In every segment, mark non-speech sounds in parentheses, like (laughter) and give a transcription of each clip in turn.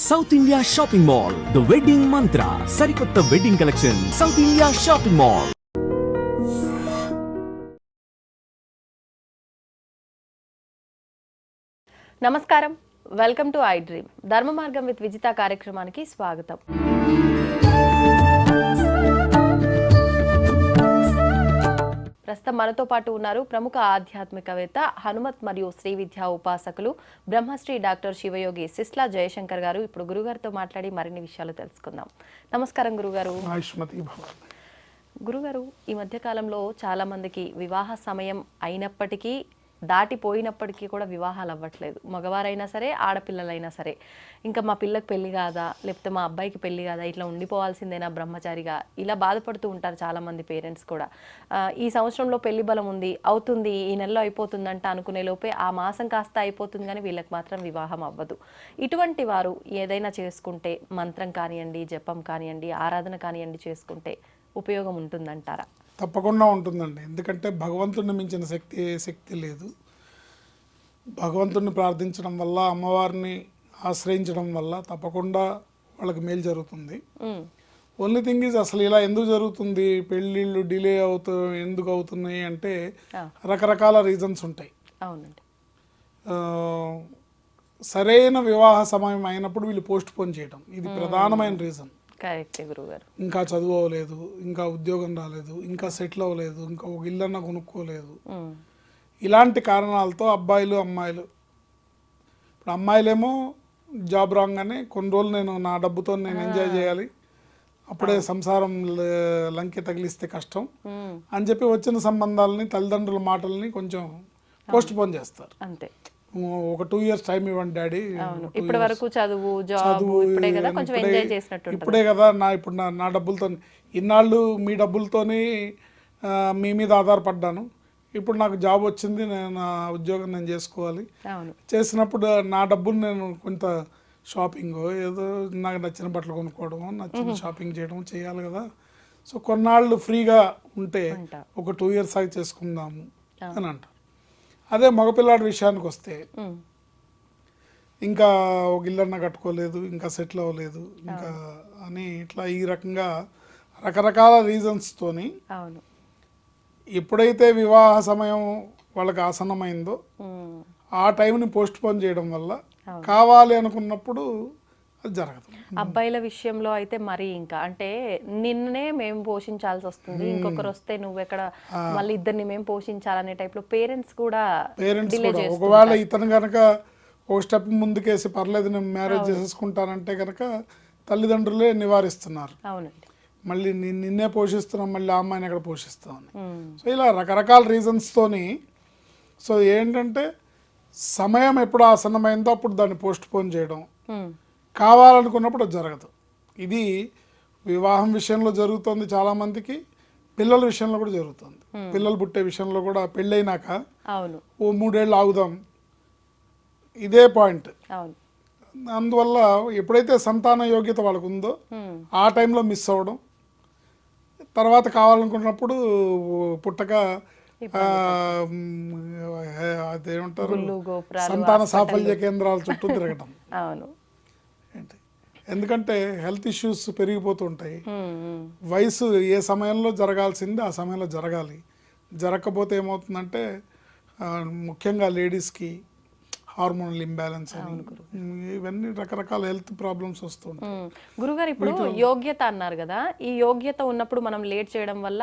South India shopping mall the wedding Mantra సరికొత్త wedding collection South India shopping mall నమస్కారం. Welcome to I dream Dharma Margam with Vijitha కార్యక్రమానికి స్వాగతం. ప్రస్తుతం మనతో పాటు ఉన్నారు ప్రముఖ ఆధ్యాత్మికవేత్త హనుమత్ మరియు శ్రీ విద్యా ఉపాసకులు బ్రహ్మశ్రీ డాక్టర్ శివయోగి సిస్లా జయశంకర్ గారు. ఇప్పుడు గురుగారితో మాట్లాడి మరిన్ని విషయాలు తెలుసుకుందాం. నమస్కారం గురుగారు. గురుగారు ఈ మధ్య కాలంలో చాలా మందికి వివాహ సమయం అయినప్పటికీ దాటిపోయినప్పటికీ కూడా వివాహాలు అవ్వట్లేదు మగవారైనా సరే ఆడపిల్లలైనా సరే. ఇంకా మా పిల్లకి పెళ్ళి కాదా? లేకపోతే మా అబ్బాయికి పెళ్ళి కాదా? ఇట్లా ఉండిపోవాల్సిందేనా బ్రహ్మచారిగా? ఇలా బాధపడుతూ ఉంటారు చాలామంది పేరెంట్స్ కూడా. ఈ సంవత్సరంలో పెళ్ళి బలం ఉంది అవుతుంది ఈ నెలలో అయిపోతుందంట అనుకునే లోపే ఆ మాసం కాస్త అయిపోతుంది కానీ వీళ్ళకి మాత్రం వివాహం అవ్వదు. ఇటువంటి వారు ఏదైనా చేసుకుంటే మంత్రం కానివ్వండి జపం కానివ్వండి ఆరాధన కానివ్వండి చేసుకుంటే ఉపయోగం ఉంటుందంటారా? తప్పకుండా ఉంటుందండి. ఎందుకంటే భగవంతుడిని మించిన శక్తి శక్తి లేదు. భగవంతుడిని ప్రార్థించడం వల్ల అమ్మవారిని ఆశ్రయించడం వల్ల తప్పకుండా వాళ్ళకి మేలు జరుగుతుంది. ఓన్లీ థింగ్ ఈజ్ అసలు ఇలా ఎందుకు జరుగుతుంది? పెళ్ళిళ్ళు డిలే అవుతూ ఎందుకు అవుతున్నాయి అంటే. రకరకాల రీజన్స్ ఉంటాయి. అవునండి. సరైన వివాహ సమయం అయినప్పుడు వీళ్ళు పోస్ట్ పోన్ చేయడం ఇది ప్రధానమైన రీజన్ కరెక్టే గురుగారు ఇంకా చదువు అవ్వలేదు ఇంకా ఉద్యోగం రాలేదు ఇంకా సెటిల్ అవ్వలేదు ఇంకా ఒక ఇల్లన్న కొనుక్కోలేదు. ఇలాంటి కారణాలతో అబ్బాయిలు అమ్మాయిలు. ఇప్పుడు అమ్మాయిలేమో జాబ్ రాగానే కొన్ని రోజులు నేను నా డబ్బుతో నేను ఎంజాయ్ చేయాలి. అప్పుడే సంసారం లంకె తగిలిస్తే కష్టం. అని చెప్పి వచ్చిన సంబంధాలని తల్లిదండ్రుల మాటల్ని కొంచెం పోస్ట్ పోన్ చేస్తారు. అంతే. ఒక టూ ఇయర్స్ టైం ఇవ్వండి డాడీ. ఇప్పటి వరకు చదువు జాబ్ ఇప్పుడే కదా కొంచెం ఇప్పుడే- ఎంజాయ్ చేసినట్టు ఉంటుంది. ఇప్పుడే కదా నా ఇప్పుడు నా నా డబ్బులతో ఇన్నాళ్ళు మీ డబ్బులతోని మీ మీద ఆధారపడ్డాను. ఇప్పుడు నాకు జాబ్ వచ్చింది నేను నా ఉద్యోగం నేను చేసుకోవాలి. చేసినప్పుడు నా డబ్బులు నేను కొంత షాపింగ్ ఏదో నాకు నచ్చిన బట్టలు కొనుక్కోవడం నచ్చిన షాపింగ్ చేయడం చేయాలి కదా. సో కొన్నాళ్ళు ఫ్రీగా ఉంటే ఉంటా. ఒక టూ ఇయర్స్ ఆగి చేసుకుందాము అని అంట. అదే మగపిల్లాడి విషయానికి వస్తే ఇంకా ఒక ఇల్లన్న కట్టుకోలేదు ఇంకా సెటిల్ అవ్వలేదు ఇంకా అని ఇట్లా ఈ రకంగా రకరకాల రీజన్స్తోని అవును. ఎప్పుడైతే వివాహ సమయం వాళ్ళకి ఆసన్నమైందో ఆ టైంని పోస్ట్ పోన్ చేయడం వల్ల కావాలి అనుకున్నప్పుడు జరగదు. అబ్బాయిల విషయంలో అయితే మరి ఇంకా అంటే నిన్నే మేము పోషించాల్సి వస్తుంది. ఇంకొకరు వస్తే నువ్వెక్కడ మళ్ళీ ఇద్దరిని మేము పోషించాలనే టైప్లో పేరెంట్స్ కూడా. పేరెంట్స్ ఒకవేళ ఇతను కనుక ఒక స్టెప్ ముందుకేసి పర్లేదు నేను మ్యారేజ్ చేసేసుకుంటానంటే కనుక తల్లిదండ్రులే నివారిస్తున్నారు. అవునండి. మళ్ళీ నిన్నే పోషిస్తున్నాం మళ్ళీ ఆ అమ్మాయిని ఎక్కడ పోషిస్తామని సో ఇలా రకరకాల రీజన్స్తోని సో ఏంటంటే సమయం ఎప్పుడు ఆసన్నమైందో అప్పుడు దాన్ని పోస్ట్ పోన్ చేయడం కావాలనుకున్నప్పుడు అది జరగదు. ఇది వివాహం విషయంలో జరుగుతుంది చాలామందికి పిల్లల విషయంలో కూడా జరుగుతుంది. పిల్లలు పుట్టే విషయంలో కూడా పెళ్ళైనాక ఓ మూడేళ్ళు ఆగుదాం. ఇదే పాయింట్. అందువల్ల ఎప్పుడైతే సంతాన యోగ్యత వాళ్ళకు ఉందో ఆ టైంలో మిస్ అవ్వడం. తర్వాత కావాలనుకున్నప్పుడు పుట్టక అదేమంటారు? సంతాన సాఫల్య కేంద్రాల చుట్టూ తిరగడం (laughs) అవును. ఏంటి? ఎందుకంటే హెల్త్ ఇష్యూస్ పెరిగిపోతుంటాయి. వయసు ఏ సమయంలో జరగాల్సింది ఆ సమయంలో జరగాలి. జరగకపోతే ఏమవుతుందంటే ముఖ్యంగా లేడీస్కి హార్మోనల్ ఇంబ్యాలెన్స్ అని ఇవన్నీ రకరకాల హెల్త్ ప్రాబ్లమ్స్ వస్తుంటాయి. గురుగారు ఇప్పుడు యోగ్యత అన్నారు కదా ఈ యోగ్యత ఉన్నప్పుడు మనం లేట్ చేయడం వల్ల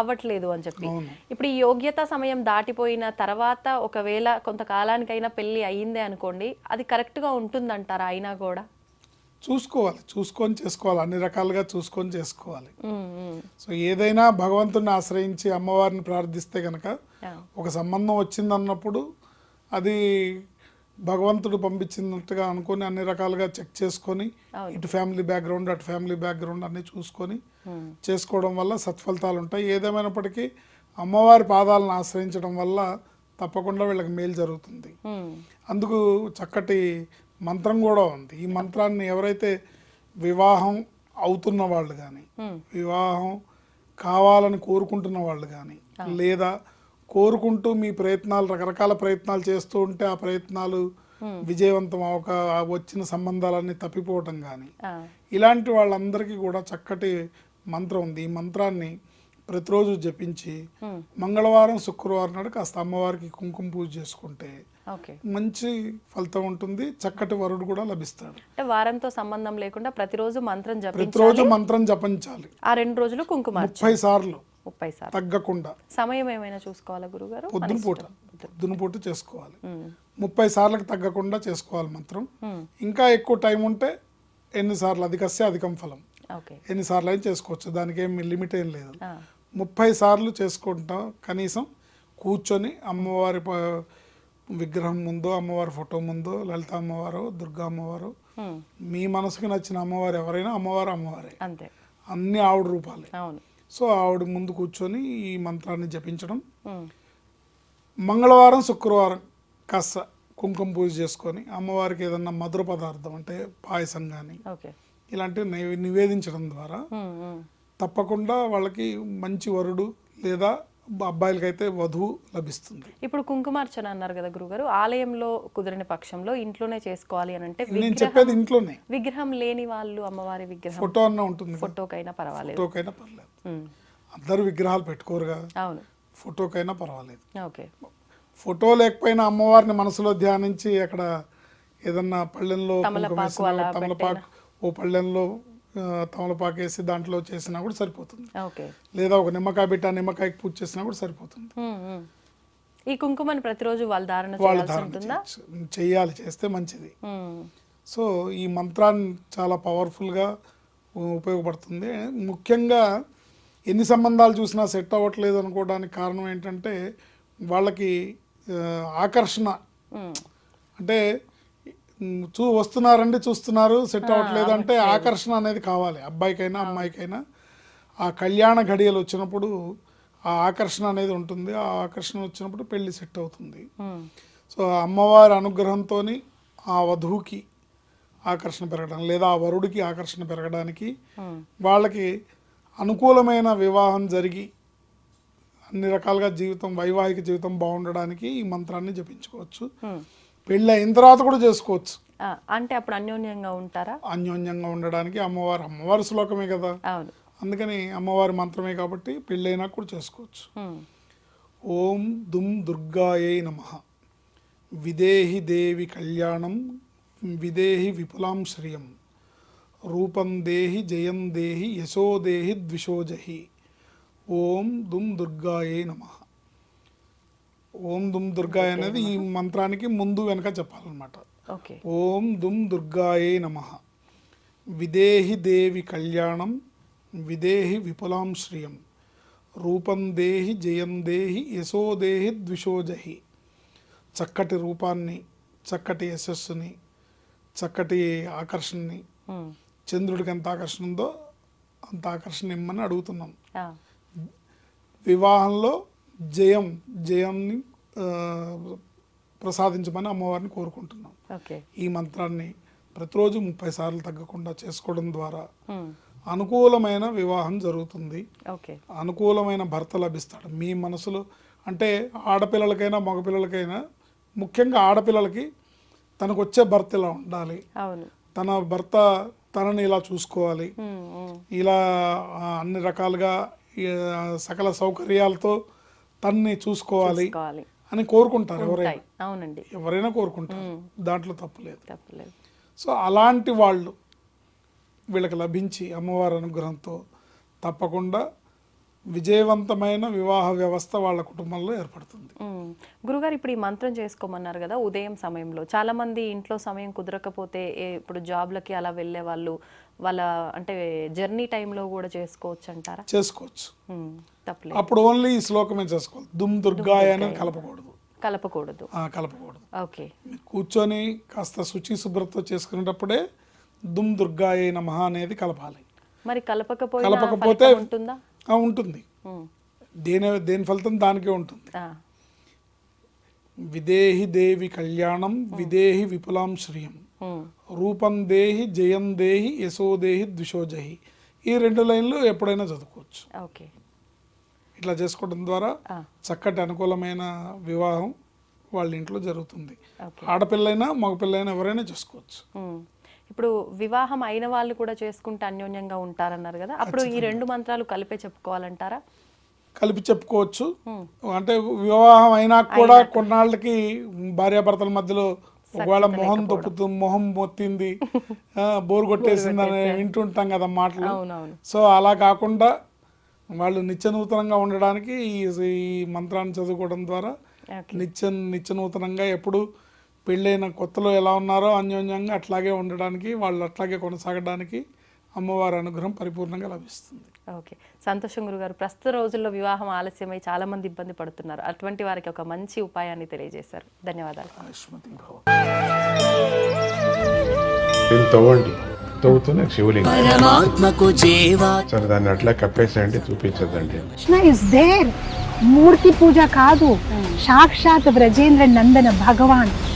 అవ్వట్లేదు అని చెప్పి. ఇప్పుడు ఈ యోగ్యత సమయం దాటిపోయిన తర్వాత ఒకవేళ కొంతకాలానికైనా పెళ్ళి అయ్యిందే అనుకోండి అది కరెక్ట్గా ఉంటుందంటారా అయినా కూడా? చూసుకోవాలి చూసుకొని చేసుకోవాలి అన్ని రకాలుగా చూసుకొని చేసుకోవాలి. సో ఏదైనా భగవంతుని ఆశ్రయించి అమ్మవారిని ప్రార్థిస్తే కనుక ఒక సంబంధం వచ్చిందన్నప్పుడు అది భగవంతుడు పంపించినట్టుగా అనుకొని అన్ని రకాలుగా చెక్ చేసుకొని ఇటు ఫ్యామిలీ బ్యాక్గ్రౌండ్ అటు ఫ్యామిలీ బ్యాక్గ్రౌండ్ అన్ని చూసుకొని చేసుకోవడం వల్ల సత్ఫలితాలు ఉంటాయి ఏదేమైనప్పటికీ అమ్మవారి పాదాలను ఆశ్రయించడం వల్ల తప్పకుండా వీళ్ళకి మేలు జరుగుతుంది. అందుకు చక్కటి మంత్రం కూడా ఉంది. ఈ మంత్రాన్ని ఎవరైతే వివాహం అవుతున్న వాళ్ళు కానీ వివాహం కావాలని కోరుకుంటున్న వాళ్ళు కానీ లేదా కోరుకుంటూ మీ ప్రయత్నాలు రకరకాల ప్రయత్నాలు చేస్తూ ఉంటే ఆ ప్రయత్నాలు విజయవంతం అవక వచ్చిన సంబంధాలన్నీ తప్పిపోవటం కానీ ఇలాంటి వాళ్ళందరికీ కూడా చక్కటి మంత్రం ఉంది. ఈ మంత్రాన్ని ప్రతిరోజు జపించి మంగళవారం శుక్రవారం నాడు కాస్త అమ్మవారికి కుంకుమ పూజ చేసుకుంటే మంచి ఫలితం ఉంటుంది. చక్కటి వరుడు కూడా లభిస్తాడు. అంటే వారంతో సంబంధం లేకుండా ప్రతిరోజు మంత్రం ప్రతిరోజు మంత్రం జపించాలి. ఆ రెండు రోజులు కుంకుమ ముప్పై సార్లు. ముప్పై సార్లు. తగ్గకుండా. సమయం ఏమైనా చూసుకోవాలా గురుగారు? పొద్దున పూట. పొద్దున పూట చేసుకోవాలి. ముప్పై సార్లకు తగ్గకుండా చేసుకోవాలి మంత్రం. ఇంకా ఎక్కువ టైం ఉంటే ఎన్నిసార్లు అధికస్తే అధికం ఫలం. ఎన్నిసార్లు అయినా చేసుకోవచ్చు. దానికి ఏం లిమిట్ ఏం లేదు. ముప్పై సార్లు చేసుకుంటాం. కనీసం కూర్చొని అమ్మవారి విగ్రహం ముందో అమ్మవారి ఫోటో ముందో లలిత అమ్మవారు దుర్గా అమ్మవారు మీ మనసుకు నచ్చిన అమ్మవారు ఎవరైనా అమ్మవారు అమ్మవారే. అంతే. అన్ని ఆవిడ రూపాలే. సో ఆవిడ ముందు కూర్చొని ఈ మంత్రాన్ని జపించడం. మంగళవారం శుక్రవారం కాస్త కుంకుమ పూజ చేసుకొని అమ్మవారికి ఏదన్నా మధుర పదార్థం అంటే పాయసం కానీ ఇలాంటివి నైవే- నివేదించడం ద్వారా తప్పకుండా వాళ్ళకి మంచి వరుడు లేదా అబ్బాయిలకైతే వధువు లభిస్తుంది. ఇప్పుడు కుంకుమార్చన అన్నారు కదా గురుగారు ఆలయంలో కుదిరిన పక్షంలో ఇంట్లోనే చేసుకోవాలి అని అంటే నేను చెప్పేది ఇంట్లోనే. విగ్రహం లేని వాళ్ళు అమ్మవారి విగ్రహం ఫోటో అన్న ఉంటుంది కదా, ఫోటోకైనా పర్వాలేదు. ఫోటోకైనా పర్లేదు. అందరు విగ్రహాలు పెట్టుకోరుగా. అవును. ఫోటోకైనా పర్వాలేదు. ఓకే. ఫోటో లేకపోయినా అమ్మవారిని మనసులో ధ్యానించి అక్కడ ఏదన్నా పళ్ళెంలో తమలపాకు ఓ పళ్ళెంలో ఆ, తమలపాకు వేసి దాంట్లో చేసినా కూడా సరిపోతుంది. ఓకే. లేదా ఒక నిమ్మకాయ పెట్టి ఆ నిమ్మకాయకి పూజ చేసినా కూడా సరిపోతుంది. ఈ కుంకుమని ప్రతిరోజు వాళ్ళు ధారణ. చెయ్యాలి చేస్తే మంచిది. సో ఈ మంత్రాన్ని చాలా పవర్ఫుల్గా ఉపయోగపడుతుంది. ముఖ్యంగా ఎన్ని సంబంధాలు చూసినా సెట్ అవ్వట్లేదు అనుకోవడానికి కారణం ఏంటంటే వాళ్ళకి ఆకర్షణ. అంటే చూ వస్తున్నారండి చూస్తున్నారు. సెట్ అవ్వట్లేదు అంటే ఆకర్షణ అనేది కావాలి. అబ్బాయికైనా అమ్మాయికైనా. ఆ కళ్యాణ ఘడియలు వచ్చినప్పుడు ఆ ఆకర్షణ అనేది ఉంటుంది. ఆ ఆకర్షణ వచ్చినప్పుడు పెళ్ళి సెట్ అవుతుంది. సో అమ్మవారి అనుగ్రహంతో ఆ వధువుకి ఆకర్షణ పెరగడం లేదా ఆ వరుడికి ఆకర్షణ పెరగడానికి వాళ్ళకి అనుకూలమైన వివాహం జరిగి అన్ని రకాలుగా జీవితం వైవాహిక జీవితం బాగుండడానికి ఈ మంత్రాన్ని జపించుకోవచ్చు. పెళ్ళి అయిన తర్వాత కూడా చేసుకోవచ్చు. అంటే అప్పుడు అన్యోన్యంగా ఉంటారా? అన్యోన్యంగా ఉండడానికి అమ్మవారు అమ్మవారి శ్లోకమే కదా. అందుకని అమ్మవారి మంత్రమే కాబట్టి పెళ్ళైనా కూడా చేసుకోవచ్చు. ఓం దుమ్ దుర్గాయై నమ. విదేహి దేవి కళ్యాణం విదేహి విపులాం శ్రియం. రూపం దేహి జయం దేహి యశో దేహి ద్విషోజహి ఓం దుమ్ దుర్గాయై నమ. ఓం దుమ్ దుర్గాయ అనేది ఈ మంత్రానికి ముందు వెనక చెప్పాలన్నమాట. ఓం దుమ్ దుర్గాయే నమ. విదేహి దేవి కళ్యాణం విదేహి విపులాం శ్రియం. రూపం దేహి జయం దేహి యశో దేహి ద్విషోజహి చక్కటి రూపాన్ని చక్కటి యశస్సుని చక్కటి ఆకర్షణని చంద్రుడికి ఎంత ఆకర్షణ ఉందో అంత ఆకర్షణ ఇమ్మని అడుగుతున్నాం. వివాహంలో జయం జయాన్ని ఆ, ప్రసాదించమని అమ్మవారిని కోరుకుంటున్నాం. ఈ మంత్రాన్ని ప్రతిరోజు ముప్పై సార్లు తగ్గకుండా చేసుకోవడం ద్వారా అనుకూలమైన వివాహం జరుగుతుంది. అనుకూలమైన భర్త లభిస్తాడు. మీ మనసులో అంటే ఆడపిల్లలకైనా మగపిల్లలకైనా ముఖ్యంగా ఆడపిల్లలకి తనకు వచ్చే భర్త ఇలా ఉండాలి. తన భర్త తనని ఇలా చూసుకోవాలి. ఇలా అన్ని రకాలుగా సకల సౌకర్యాలతో తన్ని చూసుకోవాలి కావాలి అని కోరుకుంటారు ఎవరైనా. అవునండి. ఎవరైనా కోరుకుంటారు. దాంట్లో తప్పులేదు తప్పలేదు. సో అలాంటి వాళ్ళు వీళ్ళకి లభించి అమ్మవారి అనుగ్రహంతో తప్పకుండా విజయవంతమైన వివాహ వ్యవస్థ వాళ్ళ కుటుంబంలో ఏర్పడుతుంది. గురుగారు ఇప్పుడు ఈ మంత్రం చేసుకోమన్నారు కదా ఉదయం సమయంలో. చాలా మంది ఇంట్లో సమయం కుదరకపోతే ఇప్పుడు జాబ్లకి అలా వెళ్ళే వాళ్ళు వాళ్ళ అంటే జర్నీ టైంలో కూడా చేసుకోవచ్చు. అంటారా చేసుకోవచ్చు తప్పలేదు. అప్పుడు ఓన్లీ ఈ శ్లోకమే చేసుకోవాలి. దుమ్ దుర్గాయ అనేది కలపకూడదు. కలపకూడదు. కలపకూడదు. ఓకే. కూర్చొని కాస్త శుచి శుభ్రత చేసుకునేటప్పుడే దుమ్ దుర్గాయ నమః అనేది కలపాలి. మరి కలపకపోతే ఫలితం ఉంటుందా? ఉంటుంది. దేని దేని ఫలితం దానికే ఉంటుంది. విదేహి దేవి కళ్యాణం విదేహి విపులాం శ్రియం. రూపం దేహి జయం దేహి యశో దేహి ద్విషోజహి ఈ రెండు లైన్లు ఎప్పుడైనా చదువుకోవచ్చు. ఓకే. ఇట్లా చేసుకోవడం ద్వారా చక్కటి అనుకూలమైన వివాహం వాళ్ళ ఇంట్లో జరుగుతుంది. ఆడపిల్లైనా మగపిల్లైనా ఎవరైనా చేసుకోవచ్చు. ఇప్పుడు వివాహం అయిన వాళ్ళు కూడా చేసుకుంటే అన్యోన్యంగా ఉంటారన్నారు కదా. అప్పుడు ఈ రెండు మంత్రాలు కలిపే చెప్పుకోవాలంటారా? కలిపి చెప్పుకోవచ్చు. అంటే వివాహం అయినా కూడా కొన్నాళ్ళకి భార్యాభర్తల మధ్యలో ఒకవేళ మొహం దొప్పుతూ మొహం మొత్తింది (laughs) బోరు కొట్టేసింది అని వింటుంటాం కదా మాటలు. సో అలా కాకుండా వాళ్ళు నిత్య నూతనంగా ఉండడానికి ఈ ఈ మంత్రాన్ని చదువుకోవడం ద్వారా నిత్య నిత్య నూతనంగా ఎప్పుడు పెళ్ళైన కొత్తలో ఎలా ఉన్నారో అన్యోన్యంగా అట్లాగే ఉండడానికి వాళ్ళు అట్లాగే కొనసాగడానికి అమ్మవారి అనుగ్రహం పరిపూర్ణంగా లభిస్తుంది. ఓకే. సంతోషం గురుగారు ప్రస్తుత రోజుల్లో వివాహం ఆలస్యమై చాలా మంది ఇబ్బంది పడుతున్నారు. అటువంటి వారికి ఒక మంచి ఉపాయాన్ని తెలియజేశారు. ధన్యవాదాలు. తవ్వండి. తవ్వుతూనే శివలింగం. సరే దాన్ని అట్లా కప్పేసేయండి చూపించదండి కృష్ణ ఇస్ దేర్ మూర్తి పూజ కాదు. సాక్షాత్ బ్రజేంద్ర నందన భగవాన్.